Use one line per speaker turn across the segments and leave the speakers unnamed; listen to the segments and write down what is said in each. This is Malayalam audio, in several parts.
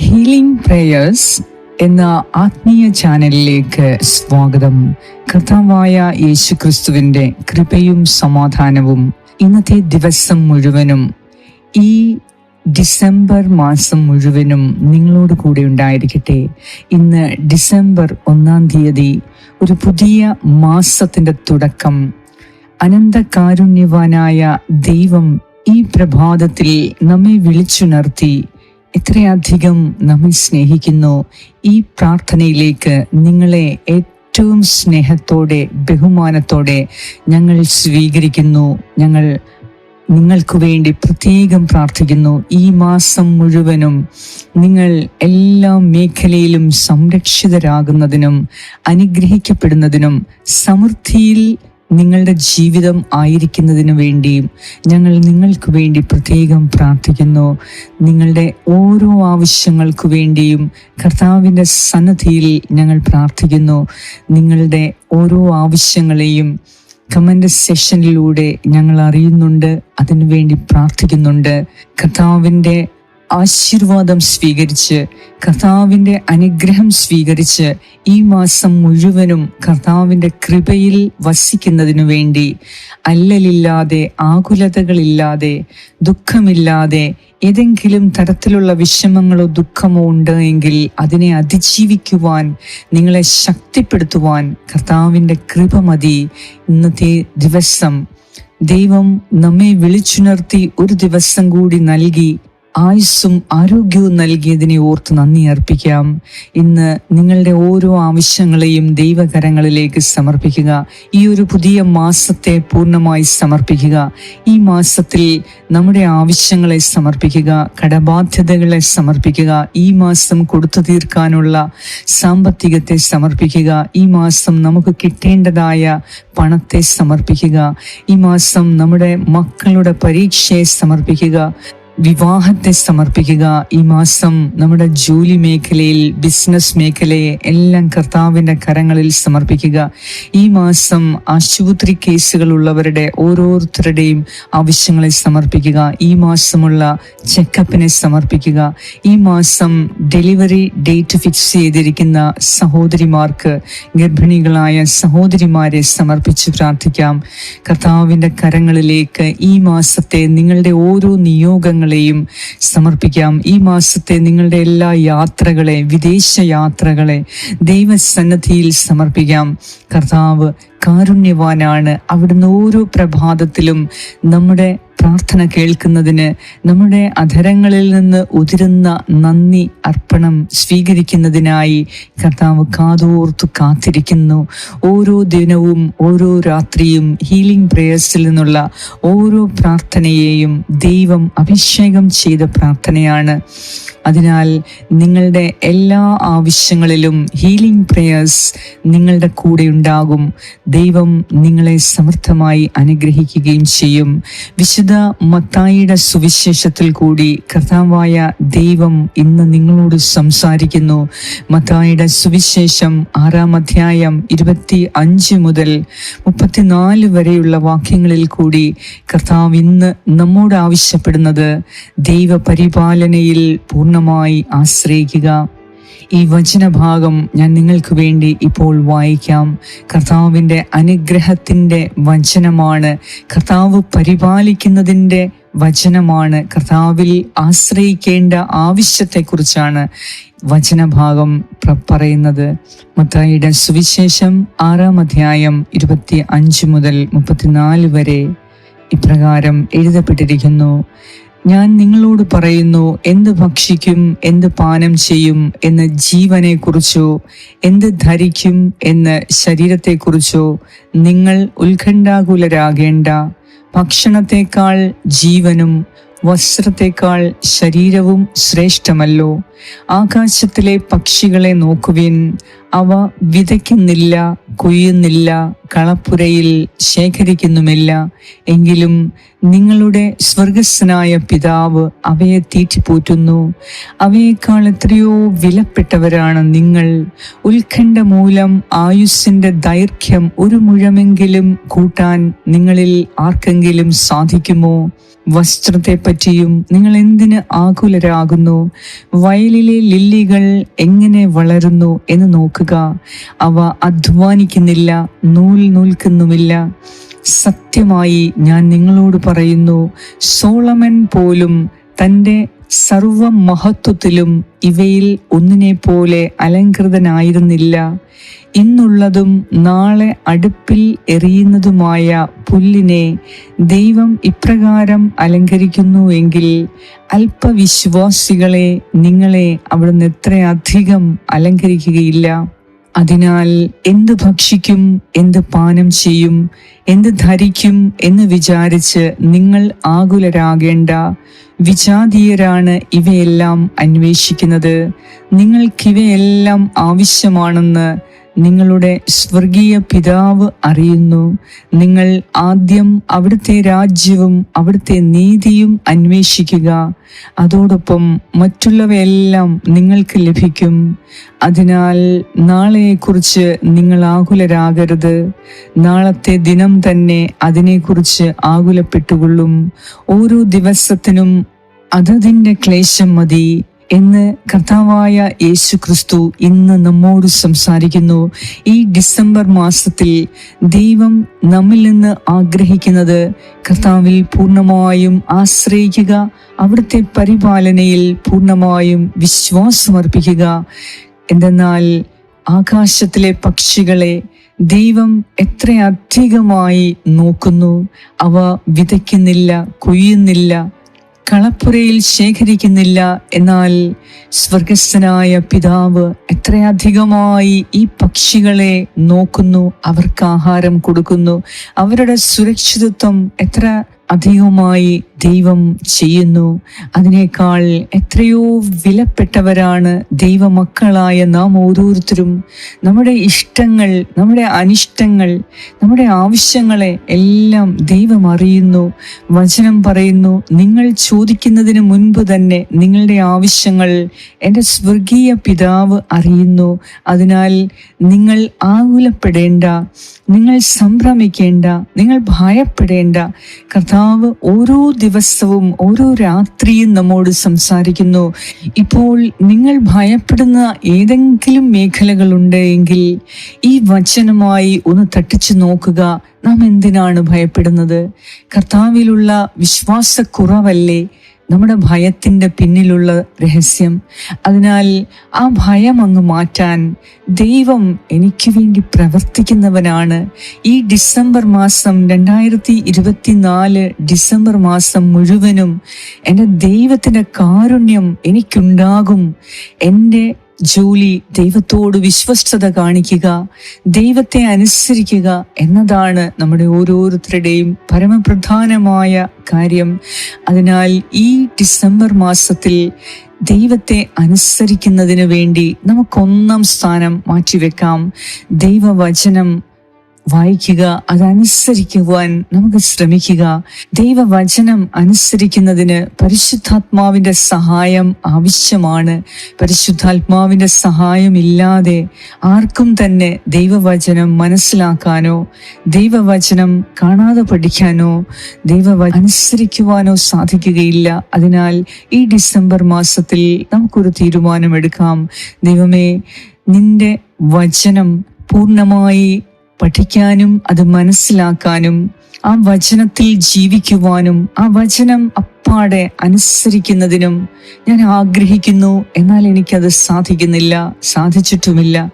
ഹീലിംഗ് പ്രേയേഴ്സ് എന്ന ആത്മീയ ചാനലിലേക്ക് സ്വാഗതം. കർത്താവായ യേശു ക്രിസ്തുവിന്റെ കൃപയും സമാധാനവും ഇന്നത്തെ ദിവസം മുഴുവനും ഈ ഡിസംബർ മാസം മുഴുവനും നിങ്ങളോട് കൂടെ ഉണ്ടായിരിക്കട്ടെ. ഇന്ന് ഡിസംബർ ഒന്നാം തീയതി ഒരു പുതിയ മാസത്തിന്റെ തുടക്കം. അനന്തകാരുണ്യവാനായ ദൈവം ഈ പ്രഭാതത്തിൽ നമ്മെ വിളിച്ചുണർത്തി എത്രയധികം നമ്മെ സ്നേഹിക്കുന്നു. ഈ പ്രാർത്ഥനയിലേക്ക് നിങ്ങളെ ഏറ്റവും സ്നേഹത്തോടെ ബഹുമാനത്തോടെ ഞങ്ങൾ സ്വീകരിക്കുന്നു. ഞങ്ങൾ നിങ്ങൾക്ക് വേണ്ടി പ്രത്യേകം പ്രാർത്ഥിക്കുന്നു. ഈ മാസം മുഴുവനും നിങ്ങൾ എല്ലാ മേഖലയിലും സംരക്ഷിതരാകുന്നതിനും അനുഗ്രഹിക്കപ്പെടുന്നതിനും സമൃദ്ധിയിൽ നിങ്ങളുടെ ജീവിതം ആയിരിക്കുന്നതിന് വേണ്ടിയും ഞങ്ങൾ നിങ്ങൾക്ക് വേണ്ടി പ്രത്യേകം പ്രാർത്ഥിക്കുന്നു. നിങ്ങളുടെ ഓരോ ആവശ്യങ്ങൾക്ക് വേണ്ടിയും കർത്താവിന്റെ സന്നദ്ധിയിൽ ഞങ്ങൾ പ്രാർത്ഥിക്കുന്നു. നിങ്ങളുടെ ഓരോ ആവശ്യങ്ങളെയും കമന്റ് സെഷനിലൂടെ ഞങ്ങൾ അറിയുന്നുണ്ട്. അതിനുവേണ്ടി പ്രാർത്ഥിക്കുന്നുണ്ട്. കർത്താവിന്റെ ആശീർവാദം സ്വീകരിച്ച് കർത്താവിന്റെ അനുഗ്രഹം സ്വീകരിച്ച് ഈ മാസം മുഴുവനും കർത്താവിന്റെ കൃപയിൽ വസിക്കുന്നതിനു വേണ്ടി അല്ലലില്ലാതെ ആകുലതകളില്ലാതെ ദുഃഖമില്ലാതെ ഏതെങ്കിലും തരത്തിലുള്ള വിഷമങ്ങളോ ദുഃഖമോ ഉണ്ട് എങ്കിൽ അതിനെ അതിജീവിക്കുവാൻ നിങ്ങളെ ശക്തിപ്പെടുത്തുവാൻ കർത്താവിന്റെ കൃപ മതി. ഇന്നത്തെ ദിവസം ദൈവം നമ്മെ വിളിച്ചുണർത്തി ഒരു ദിവസം കൂടി നൽകി ആയുസ്സും ആരോഗ്യവും നൽകിയതിനെ ഓർത്ത് നന്ദി അർപ്പിക്കാം. ഇന്ന് നിങ്ങളുടെ ഓരോ ആവശ്യങ്ങളെയും ദൈവകരങ്ങളിലേക്ക് സമർപ്പിക്കുക. ഈ ഒരു പുതിയ മാസത്തെ പൂർണമായി സമർപ്പിക്കുക. ഈ മാസത്തിൽ നമ്മുടെ ആവശ്യങ്ങളെ സമർപ്പിക്കുക കടബാധ്യതകളെ സമർപ്പിക്കുക ഈ മാസം കൊടുത്തു തീർക്കാനുള്ള സാമ്പത്തികത്തെ സമർപ്പിക്കുക ഈ മാസം നമുക്ക് കിട്ടേണ്ടതായ പണത്തെ സമർപ്പിക്കുക ഈ മാസം നമ്മുടെ മക്കളുടെ പരീക്ഷയെ സമർപ്പിക്കുക വിവാഹത്തെ സമർപ്പിക്കുക. ഈ മാസം നമ്മുടെ ജോലി മേഖലയിൽ ബിസിനസ് മേഖലയെ എല്ലാം കർത്താവിന്റെ കരങ്ങളിൽ സമർപ്പിക്കുക. ഈ മാസം ആശുപത്രി കേസുകൾ ഉള്ളവരുടെ ഓരോരുത്തരുടെയും ആവശ്യങ്ങളെ സമർപ്പിക്കുക. ഈ മാസമുള്ള ചെക്കപ്പിനെ സമർപ്പിക്കുക. ഈ മാസം ഡെലിവറി ഡേറ്റ് ഫിക്സ് ചെയ്തിരിക്കുന്ന സഹോദരിമാർക്ക് ഗർഭിണികളായ സഹോദരിമാരെ സമർപ്പിച്ച് പ്രാർത്ഥിക്കാം. കർത്താവിന്റെ കരങ്ങളിലേക്ക് ഈ മാസത്തെ നിങ്ങളുടെ ഓരോ നിയോഗങ്ങൾ ങ്ങളെയും സമർപ്പിക്കാം. ഈ മാസത്തെ നിങ്ങളുടെ എല്ലാ യാത്രകളെ വിദേശ യാത്രകളെ ദൈവസന്നദ്ധിയിൽ സമർപ്പിക്കാം. കർത്താവ് കാരുണ്യവാനാണ്. അവിടുന്ന് ഓരോ പ്രഭാതത്തിലും നമ്മുടെ പ്രാർത്ഥന കേൾക്കുന്നതിന് നമ്മുടെ അധരങ്ങളിൽ നിന്ന് ഉതിരുന്ന നന്ദി അർപ്പണം സ്വീകരിക്കുന്നതിനായി കർത്താവ് കാതോർത്തു കാത്തിരിക്കുന്നു. ഓരോ ദിനവും ഓരോ രാത്രിയും ഹീലിംഗ് പ്രേയേഴ്സിൽ നിന്നുള്ള ഓരോ പ്രാർത്ഥനയെയും ദൈവം അഭിഷേകം ചെയ്ത പ്രാർത്ഥനയാണ്. അതിനാൽ നിങ്ങളുടെ എല്ലാ ആവശ്യങ്ങളിലും ഹീലിംഗ് പ്രേയേഴ്സ് നിങ്ങളുടെ കൂടെ ഉണ്ടാകും. ദൈവം നിങ്ങളെ സമർത്ഥമായി അനുഗ്രഹിക്കുകയും ചെയ്യും. വിശുദ്ധ മത്തായിയുടെ സുവിശേഷത്തിൽ കൂടി കർത്താവായ ദൈവം ഇന്ന് നിങ്ങളോട് സംസാരിക്കുന്നു. മത്തായിയുടെ സുവിശേഷം ആറാം അധ്യായം ഇരുപത്തി അഞ്ച് മുതൽ മുപ്പത്തിനാല് വരെയുള്ള വാക്യങ്ങളിൽ കൂടി കർത്താവ് ഇന്ന് നമ്മോട് ആവശ്യപ്പെടുന്നത് ദൈവ പരിപാലനയിൽ പൂർണമായി ആശ്രയിക്കുക. ഈ വചനഭാഗം ഞാൻ നിങ്ങൾക്ക് വേണ്ടി ഇപ്പോൾ വായിക്കാം. കർത്താവിന്റെ അനുഗ്രഹത്തിന്റെ വചനമാണ്. കർത്താവ് പരിപാലിക്കുന്നതിന്റെ വചനമാണ്. കർത്താവിൽ ആശ്രയിക്കേണ്ട ആവശ്യത്തെക്കുറിച്ചാണ് വചനഭാഗം പറയുന്നത്. മത്തായിയുടെ സുവിശേഷം ആറാം അധ്യായം ഇരുപത്തി അഞ്ച് മുതൽ മുപ്പത്തിനാല് വരെ ഇപ്രകാരം എഴുതപ്പെട്ടിരിക്കുന്നു. ഞാൻ നിങ്ങളോട് പറയുന്നു എന്ത് ഭക്ഷിക്കും എന്ത് പാനം ചെയ്യും എന്ന് ജീവനെ കുറിച്ചോ എന്ത് ധരിക്കും എന്ന് ശരീരത്തെക്കുറിച്ചോ നിങ്ങൾ ഉത്കണ്ഠാകുലരാകേണ്ട. ഭക്ഷണത്തെക്കാൾ ജീവനും വസ്ത്രത്തെക്കാൾ ശരീരവും ശ്രേഷ്ഠമല്ലോ. ആകാശത്തിലെ പക്ഷികളെ നോക്കുവിൻ അവ വിതയ്ക്കുന്നില്ല കൊയ്യുന്നില്ല. കളപ്പുരയിൽ ശേഖരിക്കുന്നുമില്ല. എങ്കിലും നിങ്ങളുടെ സ്വർഗസ്സനായ പിതാവ് അവയെ തീറ്റിപ്പോറ്റുന്നു. അവയേക്കാൾ എത്രയോ വിലപ്പെട്ടവരാണ് നിങ്ങൾ. ഉത്കണ്ഠ മൂലം ആയുസ്സിന്റെ ദൈർഘ്യം ഒരു മുഴമെങ്കിലും കൂട്ടാൻ നിങ്ങളിൽ ആർക്കെങ്കിലും സാധിക്കുമോ? വസ്ത്രത്തെ പറ്റിയും നിങ്ങൾ എന്തിന് ആകുലരാകുന്നു? വയലിലെ ലില്ലികൾ എങ്ങനെ വളരുന്നു എന്ന് നോക്കുക. അവ അധ്വാനിക്കുന്നില്ല നൂൽ നൂൽക്കുന്നുമില്ല. സത്യമായി ഞാൻ നിങ്ങളോട് പറയുന്നു സോളമൻ പോലും തന്റെ സർവ മഹത്വത്തിലും ഇവയിൽ ഒന്നിനെ പോലെ അലങ്കൃതനായിരുന്നില്ല ഇന്നുള്ളതും നാളെ അടുപ്പിൽ എറിയുന്നതുമായ പുല്ലിനെ ദൈവം ഇപ്രകാരം അലങ്കരിക്കുന്നുവെങ്കിൽ അല്പവിശ്വാസികളെ നിങ്ങളെ അവിടുന്ന് എത്രയധികം അലങ്കരിക്കുകയില്ല. അതിനാൽ എന്ത് ഭക്ഷിക്കും എന്ത് പാനം ചെയ്യും എന്ത് ധരിക്കും എന്ന് വിചാരിച്ച് നിങ്ങൾ ആകുലരാകേണ്ട വിജാതീയരാണ് ഇവയെല്ലാം അന്വേഷിക്കുന്നത്. നിങ്ങൾക്കിവയെല്ലാം ആവശ്യമാണെന്ന് നിങ്ങളുടെ സ്വർഗീയ പിതാവ് അറിയുന്നു. നിങ്ങൾ ആദ്യം അവിടുത്തെ രാജ്യവും അവിടുത്തെ നീതിയും അന്വേഷിക്കുക. അതോടൊപ്പം മറ്റുള്ളവയെല്ലാം നിങ്ങൾക്ക് ലഭിക്കും. അതിനാൽ നാളെയെക്കുറിച്ച് നിങ്ങൾ ആകുലരാകരുത്. നാളത്തെ ദിനം തന്നെ അതിനെക്കുറിച്ച് ആകുലപ്പെട്ടുകൊള്ളും. ഓരോ ദിവസത്തിനും അതതിന്റെ ക്ലേശം മതി. എന്ന് കർത്താവായ യേശു ക്രിസ്തു ഇന്ന് നമ്മോട് സംസാരിക്കുന്നു. ഈ ഡിസംബർ മാസത്തിൽ ദൈവം നമ്മിൽ നിന്ന് ആഗ്രഹിക്കുന്നത് കർത്താവിൽ പൂർണമായും ആശ്രയിക്കുക അവിടുത്തെ പരിപാലനയിൽ പൂർണമായും വിശ്വാസമർപ്പിക്കുക. എന്തെന്നാൽ ആകാശത്തിലെ പക്ഷികളെ ദൈവം എത്രയധികമായി നോക്കുന്നു. അവ വിതയ്ക്കുന്നില്ല കൊയ്യുന്നില്ല കളപ്പുരയിൽ ശേഖരിക്കുന്നില്ല. എന്നാൽ സ്വർഗസ്ഥനായ പിതാവ് എത്രയധികമായി ഈ പക്ഷികളെ നോക്കുന്നു അവർക്ക് ആഹാരം കൊടുക്കുന്നു അവരുടെ സുരക്ഷിതത്വം എത്ര അധികമായി ദൈവം ചെയ്യുന്നു. അതിനേക്കാൾ എത്രയോ വിലപ്പെട്ടവരാണ് ദൈവമക്കളായ നാം ഓരോരുത്തരും. നമ്മുടെ ഇഷ്ടങ്ങൾ നമ്മുടെ അനിഷ്ടങ്ങൾ നമ്മുടെ ആവശ്യങ്ങളെ എല്ലാം ദൈവം അറിയുന്നു. വചനം പറയുന്നു നിങ്ങൾ ചോദിക്കുന്നതിന് മുൻപ് തന്നെ നിങ്ങളുടെ ആവശ്യങ്ങൾ എന്റെ സ്വർഗീയ പിതാവ് അറിയുന്നു. അതിനാൽ നിങ്ങൾ ആകുലപ്പെടേണ്ട നിങ്ങൾ സംഭ്രമിക്കേണ്ട നിങ്ങൾ ഭയപ്പെടേണ്ട. കർത്താവ് ഓരോ ദിവസവും ഓരോ രാത്രിയും നമ്മോട് സംസാരിക്കുന്നു. ഇപ്പോൾ നിങ്ങൾ ഭയപ്പെടുന്ന ഏതെങ്കിലും മേഖലകളുണ്ട് എങ്കിൽ ഈ വചനമായി ഒന്ന് തട്ടിച്ചു നോക്കുക. നാം എന്തിനാണ് ഭയപ്പെടുന്നത്? കർത്താവിലുള്ള വിശ്വാസക്കുറവല്ലേ? നമ്മുടെ ഭയത്തിന്റെ പിന്നിലുള്ള രഹസ്യം. അതിനാൽ ആ ഭയം അങ്ങ് മാറ്റാൻ ദൈവം എനിക്ക് വേണ്ടി പ്രവർത്തിക്കുന്നവനാണ്. ഈ ഡിസംബർ മാസം രണ്ടായിരത്തി ഇരുപത്തിനാല് ഡിസംബർ മാസം മുഴുവനും എന്റെ ദൈവത്തിന്റെ കാരുണ്യം എനിക്കുണ്ടാകും. എന്റെ ജോലി ദൈവത്തോട് വിശ്വസ്തത കാണിക്കുക ദൈവത്തെ അനുസരിക്കുക എന്നതാണ് നമ്മുടെ ഓരോരുത്തരുടെയും പരമപ്രധാനമായ കാര്യം. അതിനാൽ ഈ ഡിസംബർ മാസത്തിൽ ദൈവത്തെ അനുസരിക്കുന്നതിന് വേണ്ടി നമുക്കൊന്നാം സ്ഥാനം മാറ്റിവെക്കാം. ദൈവവചനം വായിക്കുക അതനുസരിക്കുവാൻ നമുക്ക് ശ്രമിക്കുക. ദൈവവചനം അനുസരിക്കുന്നതിന് പരിശുദ്ധാത്മാവിന്റെ സഹായം ആവശ്യമാണ്. പരിശുദ്ധാത്മാവിന്റെ സഹായം ഇല്ലാതെ ആർക്കും തന്നെ ദൈവവചനം മനസ്സിലാക്കാനോ ദൈവവചനം കാണാതെ പഠിക്കാനോ ദൈവ അനുസരിക്കുവാനോ സാധിക്കുകയില്ല. അതിനാൽ ഈ ഡിസംബർ മാസത്തിൽ നമുക്കൊരു തീരുമാനമെടുക്കാം. ദൈവമേ നിന്റെ വചനം പൂർണമായി പഠിക്കാനും അത് മനസ്സിലാക്കാനും ആ വചനത്തിൽ ജീവിക്കുവാനും ആ വചനം അപ്പാടെ അനുസരിക്കുന്നതിനും ഞാൻ ആഗ്രഹിക്കുന്നു. എന്നാൽ എനിക്കത് സാധിക്കുന്നില്ല സാധിച്ചിട്ടുമില്ല.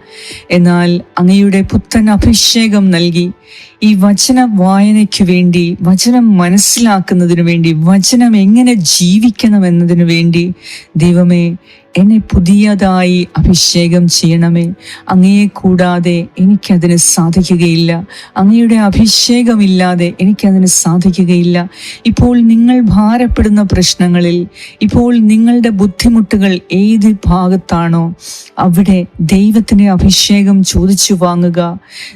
എന്നാൽ അങ്ങയുടെ പുത്തൻ അഭിഷേകം നൽകി. ഈ വചന വായനയ്ക്ക് വേണ്ടി വചനം മനസ്സിലാക്കുന്നതിനു വേണ്ടി വചനം എങ്ങനെ ജീവിക്കണം എന്നതിനു വേണ്ടി ദൈവമേ എന്നെ പുതിയതായി അഭിഷേകം ചെയ്യണമേ. അങ്ങയെ കൂടാതെ എനിക്കതിന് സാധിക്കുകയില്ല. അങ്ങയുടെ അഭിഷേകമില്ലാതെ എനിക്കതിന് സാധിക്കുകയില്ല. ഇപ്പോൾ നിങ്ങൾ ഭാരപ്പെടുന്ന പ്രശ്നങ്ങളിൽ ഇപ്പോൾ നിങ്ങളുടെ ബുദ്ധിമുട്ടുകൾ ഏത് ഭാഗത്താണോ അവിടെ ദൈവത്തിന് അഭിഷേകം ചോദിച്ചു വാങ്ങുക.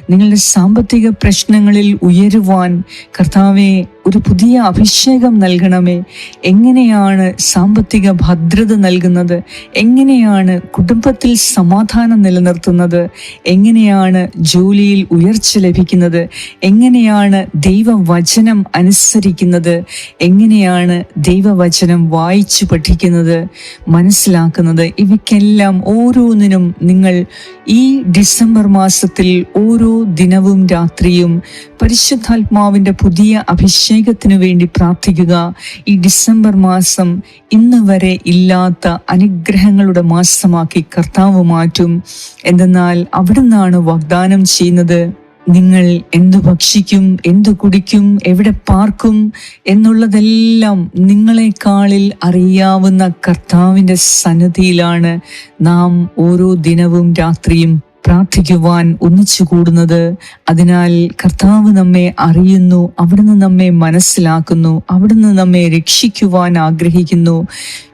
നിങ്ങളുടെ സാമ്പത്തിക പ്രശ്നങ്ങളിൽ ഉയരുവാൻ കർത്താവെ ഒരു പുതിയ അഭിഷേകം നൽകണമേ. എങ്ങനെയാണ് സാമ്പത്തിക ഭദ്രത നൽകുന്നത്? എങ്ങനെയാണ് കുടുംബത്തിൽ സമാധാനം നിലനിർത്തുന്നത്? എങ്ങനെയാണ് ജോലിയിൽ ഉയർച്ച ലഭിക്കുന്നത്? എങ്ങനെയാണ് ദൈവവചനം അനുസരിക്കുന്നത്? എങ്ങനെയാണ് ദൈവവചനം വായിച്ചു പഠിക്കുന്നത്? മനസ്സിലാക്കുന്നത് ഇവയ്ക്കെല്ലാം ഓരോന്നിനും നിങ്ങൾ ഈ ഡിസംബർ മാസത്തിൽ ഓരോ ദിനവും രാത്രിയും പരിശുദ്ധാത്മാവിന്റെ പുതിയ അഭിഷേകത്തിനു വേണ്ടി പ്രാർത്ഥിക്കുക. ഈ ഡിസംബർ മാസം ഇന്ന് വരെ ഇല്ലാത്ത അനുഗ്രഹങ്ങളുടെ മാസമാക്കി കർത്താവ് മാറ്റും. എന്തെന്നാൽ അവിടുന്നാണ് വാഗ്ദാനം ചെയ്യുന്നത്? നിങ്ങൾ എന്തു ഭക്ഷിക്കും എന്തു കുടിക്കും എവിടെ പാർക്കും എന്നുള്ളതെല്ലാം നിങ്ങളെക്കാളിൽ അറിയാവുന്ന കർത്താവിന്റെ സന്നദ്ധിയിലാണ് നാം ഓരോ ദിനവും രാത്രിയും പ്രാർത്ഥിക്കുവാൻ ഒന്നിച്ചു കൂടുന്നത്. അതിനാൽ കർത്താവ് നമ്മെ അറിയുന്നു അവിടുന്ന് നമ്മെ മനസ്സിലാക്കുന്നു അവിടുന്ന് നമ്മെ രക്ഷിക്കുവാൻ ആഗ്രഹിക്കുന്നു.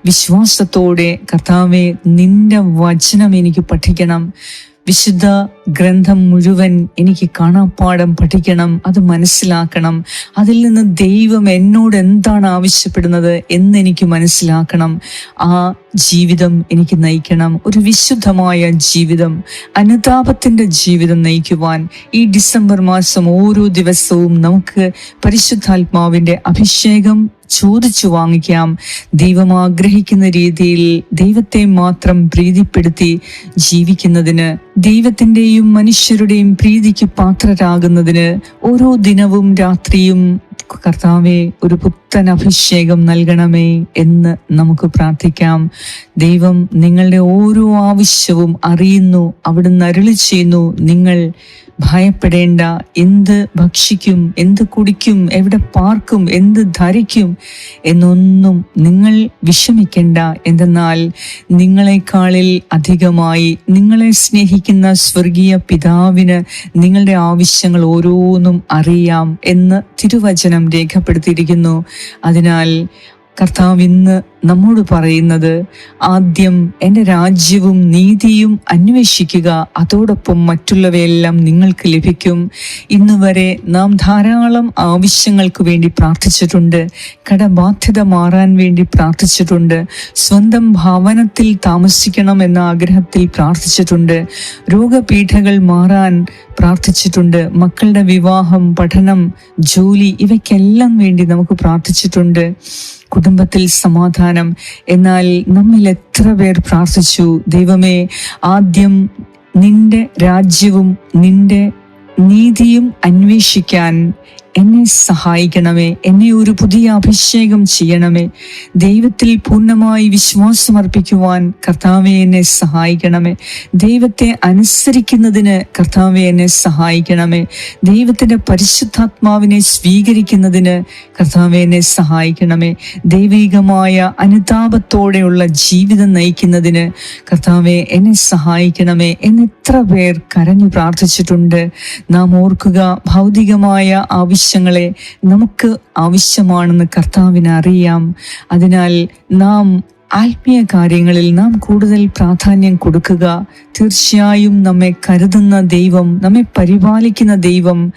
വിശ്വാസത്തോടെ കർത്താവെ നിന്റെ വചനം എനിക്ക് പഠിക്കണം. വിശുദ്ധ ഗ്രന്ഥം മുഴുവൻ എനിക്ക് കാണാപ്പാടം പഠിക്കണം അത് മനസ്സിലാക്കണം. അതിൽ നിന്ന് ദൈവം എന്നോട് എന്താണ് ആവശ്യപ്പെടുന്നത് എന്ന് എനിക്ക് മനസ്സിലാക്കണം. ആ ജീവിതം എനിക്ക് നയിക്കണം. ഒരു വിശുദ്ധമായ ജീവിതം അനുതാപത്തിന്റെ ജീവിതം നയിക്കുവാൻ ഈ ഡിസംബർ മാസം ഓരോ ദിവസവും നമുക്ക് പരിശുദ്ധാത്മാവിന്റെ അഭിഷേകം ചോദിച്ചു വാങ്ങിക്കാം. ദൈവം ആഗ്രഹിക്കുന്ന രീതിയിൽ ദൈവത്തെ മാത്രം പ്രീതിപ്പെടുത്തി ജീവിക്കുന്നതിന് ദൈവത്തിന്റെയും മനുഷ്യരുടെയും പ്രീതിക്ക് പാത്രരാകുന്നതിന് ഓരോ ദിനവും രാത്രിയും കർത്താവെ ഒരു പുത്തൻ അഭിഷേകം നൽകണമേ എന്ന് നമുക്ക് പ്രാർത്ഥിക്കാം. ദൈവം നിങ്ങളുടെ ഓരോ ആവശ്യവും അറിയുന്നു അവിടുന്ന് അരുളി ചെയ്യുന്നു. നിങ്ങൾ ഭയപ്പെടേണ്ട. എന്ത് ഭക്ഷിക്കും എന്ത് കുടിക്കും എവിടെ പാർക്കും എന്ത് ധരിക്കും എന്നൊന്നും നിങ്ങൾ വിഷമിക്കേണ്ട. എന്തെന്നാൽ നിങ്ങളെക്കാളിൽ അധികമായി നിങ്ങളെ സ്നേഹിക്കുന്ന സ്വർഗീയ പിതാവിന് നിങ്ങളുടെ ആവശ്യങ്ങൾ ഓരോന്നും അറിയാം എന്ന് തിരുവചനം രേഖപ്പെടുത്തിയിരിക്കുന്നു. അതിനാൽ കർത്താവ് ഇന്ന് നമ്മോട് പറയുന്നത് ആദ്യം എന്റെ രാജ്യവും നീതിയും അന്വേഷിക്കുക അതോടൊപ്പം മറ്റുള്ളവയെല്ലാം നിങ്ങൾക്ക് ലഭിക്കും. ഇന്ന് വരെ നാം ധാരാളം ആവശ്യങ്ങൾക്ക് വേണ്ടി പ്രാർത്ഥിച്ചിട്ടുണ്ട് കടബാധ്യത മാറാൻ വേണ്ടി പ്രാർത്ഥിച്ചിട്ടുണ്ട് സ്വന്തം ഭവനത്തിൽ താമസിക്കണം എന്ന ആഗ്രഹത്തിൽ പ്രാർത്ഥിച്ചിട്ടുണ്ട് രോഗപീഠകൾ മാറാൻ പ്രാർത്ഥിച്ചിട്ടുണ്ട് മക്കളുടെ വിവാഹം പഠനം ജോലി ഇവയ്ക്കെല്ലാം വേണ്ടി നമുക്ക് പ്രാർത്ഥിച്ചിട്ടുണ്ട്. കുടുംബത്തിൽ സമാധാനം. എന്നാൽ നമ്മിൽ എത്ര പേർ പ്രാർത്ഥിച്ചു ദൈവമേ ആദ്യം നിന്റെ രാജ്യവും നിന്റെ നീതിയും അന്വേഷിക്കാൻ എന്നെ സഹായിക്കണമേ. എന്നെ ഒരു പുതിയ അഭിഷേകം ചെയ്യണമേ. ദൈവത്തിൽ പൂർണമായി വിശ്വാസമർപ്പിക്കുവാൻ കർത്താവെ എന്നെ സഹായിക്കണമേ. ദൈവത്തെ അനുസരിക്കുന്നതിന് കർത്താവെ എന്നെ സഹായിക്കണമേ. ദൈവത്തിന്റെ പരിശുദ്ധാത്മാവിനെ സ്വീകരിക്കുന്നതിന് കർത്താവെ എന്നെ സഹായിക്കണമേ. ദൈവികമായ അനുതാപത്തോടെയുള്ള ജീവിതം നയിക്കുന്നതിന് കർത്താവെ എന്നെ സഹായിക്കണമേ. എന്ന് എത്ര പേർ കരഞ്ഞു പ്രാർത്ഥിച്ചിട്ടുണ്ട്. നാം ഓർക്കുക ഭൗതികമായ ആവശ്യങ്ങളെ നമുക്ക് ആവശ്യമാണെന്ന് കർത്താവിന് അറിയാം. അതിനാൽ നാം ആത്മീയ കാര്യങ്ങളിൽ നാം കൂടുതൽ പ്രാധാന്യം കൊടുക്കുക. തീർച്ചയായും നമ്മെ കരുതുന്ന ദൈവം നമ്മെ പരിപാലിക്കുന്ന ദൈവം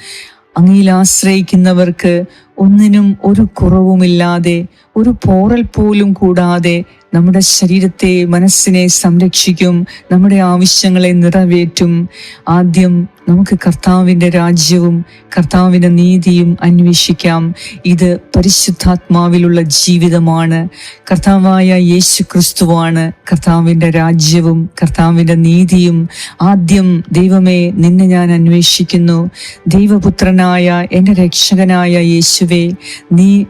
അങ്ങയിൽ ആശ്രയിക്കുന്നവർക്ക് ഒന്നിനും ഒരു കുറവുമില്ലാതെ ഒരു പോറൽ പോലും കൂടാതെ നമ്മുടെ ശരീരത്തെ മനസ്സിനെ സംരക്ഷിക്കും നമ്മുടെ ആവശ്യങ്ങളെ നിറവേറ്റും. ആദ്യം നമുക്ക് കർത്താവിന്റെ രാജ്യവും കർത്താവിന്റെ നീതിയും അന്വേഷിക്കാം. ഇത് പരിശുദ്ധാത്മാവിലുള്ള ജീവിതമാണ്. കർത്താവായ യേശു ക്രിസ്തുവാണ് കർത്താവിന്റെ രാജ്യവും കർത്താവിന്റെ നീതിയും. ആദ്യം ദൈവമേ നിന്നെ ഞാൻ അന്വേഷിക്കുന്നു. ദൈവപുത്രനായ എന്റെ രക്ഷകനായ യേശുവേ നീ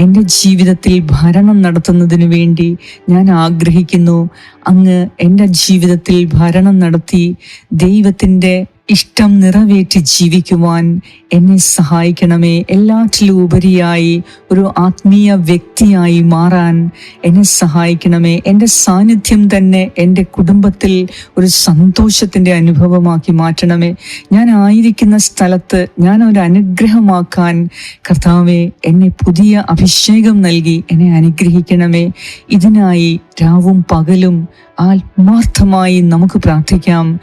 എന്റെ ജീവിതത്തിൽ ഭരണം നടത്തുന്നതിന് വേണ്ടി ഞാൻ ആഗ്രഹിക്കുന്നു. അങ്ങ് എന്റെ ജീവിതത്തിൽ ഭരണം നടത്തി ദൈവത്തിന്റെ ഇഷ്ടം നിറവേറ്റി ജീവിക്കുവാൻ എന്നെ സഹായിക്കണമേ. എല്ലാറ്റിലും ഉപരിയായി ഒരു ആത്മീയ വ്യക്തിയായി മാറാൻ എന്നെ സഹായിക്കണമേ. എന്റെ സാന്നിധ്യം തന്നെ എന്റെ കുടുംബത്തിൽ ഒരു സന്തോഷത്തിന്റെ അനുഭവമാക്കി മാറ്റണമേ. ഞാൻ ആയിരിക്കുന്ന സ്ഥലത്ത് ഞാൻ ഒരു അനുഗ്രഹമാക്കാൻ കർത്താവെ എന്നെ പുതിയ അഭിഷേകം നൽകി എന്നെ അനുഗ്രഹിക്കണമേ. ഇതിനായി രാവും പകലും ആത്മാർത്ഥമായി നമുക്ക് പ്രാർത്ഥിക്കാം.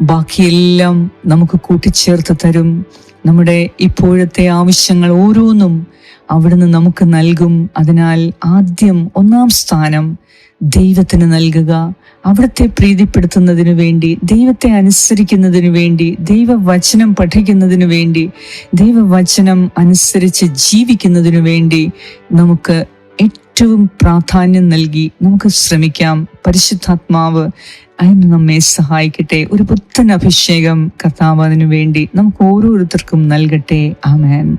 ബാക്കിയെല്ലാം നമുക്ക് കൂട്ടിച്ചേർത്ത് തരും. നമ്മുടെ ഇപ്പോഴത്തെ ആവശ്യങ്ങൾ ഓരോന്നും അവിടുന്ന് നമുക്ക് നൽകും. അതിനാൽ ആദ്യം ഒന്നാം സ്ഥാനം ദൈവത്തിന് നൽകുക. അവിടുത്തെ പ്രീതിപ്പെടുത്തുന്നതിനു വേണ്ടി ദൈവത്തെ അനുസരിക്കുന്നതിനു വേണ്ടി ദൈവവചനം പഠിക്കുന്നതിനു വേണ്ടി ദൈവവചനം അനുസരിച്ച് ജീവിക്കുന്നതിനു വേണ്ടി നമുക്ക് ഏറ്റവും പ്രാധാന്യം നൽകി നമുക്ക് ശ്രമിക്കാം. പരിശുദ്ധാത്മാവ് അതിന് നമ്മെ സഹായിക്കട്ടെ. ഒരു പുത്തൻ അഭിഷേകം കർത്താവ് അതിനു വേണ്ടി നമുക്ക് ഓരോരുത്തർക്കും നൽകട്ടെ. ആമേൻ.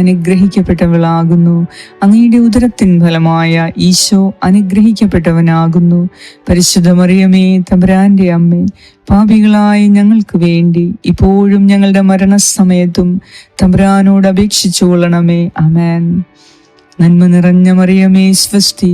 അനുഗ്രഹിക്കപ്പെട്ടവളാകുന്നു. അങ്ങയുടെ ഉദരത്തിൻ ഫലമായ ഈശോ അനുഗ്രഹിക്കപ്പെട്ടവനാകുന്നു. പരിശുദ്ധ മറിയമേ തമ്പുരാന്റെ അമ്മേ പാപികളായ ഞങ്ങൾക്ക് വേണ്ടി ഇപ്പോഴും ഞങ്ങളുടെ മരണസമയത്തും തമ്പുരാനോട് അപേക്ഷിച്ചു കൊള്ളണമേ അമേൻ നന്മ നിറഞ്ഞ മറിയമേ സ്വസ്തി.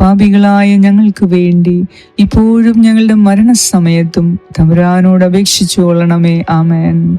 പാപികളായ ഞങ്ങൾക്ക് വേണ്ടി ഇപ്പോഴും ഞങ്ങളുടെ മരണസമയത്തും തമ്പുരാനോട് അപേക്ഷിച്ചു കൊള്ളണമേ. ആമേൻ.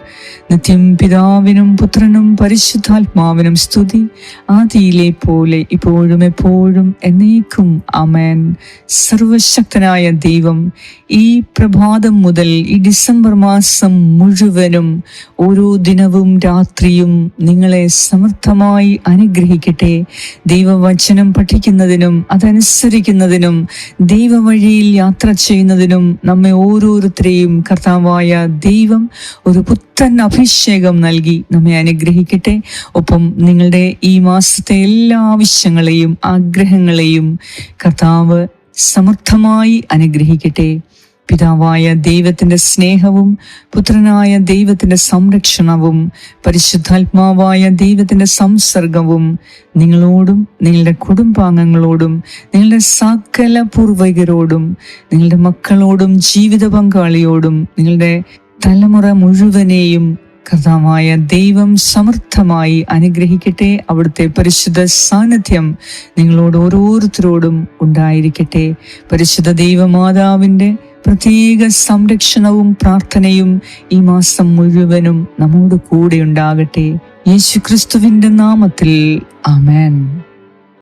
നിത്യം പിതാവിനും പുത്രനും പരിശുദ്ധാത്മാവിനും സ്തുതി. ആദിയിലെ പോലെ ഇപ്പോഴും എപ്പോഴും എന്നേക്കും ആമേൻ. സർവശക്തനായ ദൈവം ഈ പ്രഭാതം മുതൽ ഈ ഡിസംബർ മാസം മുഴുവനും ഓരോ ദിനവും രാത്രിയും നിങ്ങളെ സമർത്ഥമായി അനുഗ്രഹിക്കട്ടെ. ദൈവവചനം പഠിക്കുന്നതിനും അതനുസരിക്കുന്നതിനും ദൈവവഴിയിൽ യാത്ര ചെയ്യുന്നതിനും നമ്മെ ഓരോരുത്തരെയും കർത്താവായ ദൈവം ഒരു പുത്തൻ അഭിഷേകം നൽകി നമ്മെ അനുഗ്രഹിക്കട്ടെ. ഒപ്പം നിങ്ങളുടെ ഈ മാസത്തെ എല്ലാ ആവശ്യങ്ങളെയും ആഗ്രഹങ്ങളെയും കർത്താവ് സമർത്ഥമായി അനുഗ്രഹിക്കട്ടെ. പിതാവായ ദൈവത്തിന്റെ സ്നേഹവും പുത്രനായ ദൈവത്തിന്റെ സംരക്ഷണവും പരിശുദ്ധാത്മാവായ ദൈവത്തിന്റെ സംസർഗവും നിങ്ങളോടും നിങ്ങളുടെ കുടുംബാംഗങ്ങളോടും നിങ്ങളുടെ സകല പൂർവികരോടും നിങ്ങളുടെ മക്കളോടും ജീവിത പങ്കാളിയോടും നിങ്ങളുടെ തലമുറ മുഴുവനെയും കർത്താവായ ദൈവം സമർത്ഥമായി അനുഗ്രഹിക്കട്ടെ. അവിടുത്തെ പരിശുദ്ധ സാന്നിധ്യം നിങ്ങളോട് ഓരോരുത്തരോടും ഉണ്ടായിരിക്കട്ടെ. പരിശുദ്ധ ദൈവമാതാവിന്റെ പ്രത്യേക സംരക്ഷണവും പ്രാർത്ഥനയും ഈ മാസം മുഴുവനും നമ്മോട് കൂടെ ഉണ്ടാകട്ടെ. യേശുക്രിസ്തുവിന്റെ നാമത്തിൽ. ആമേൻ.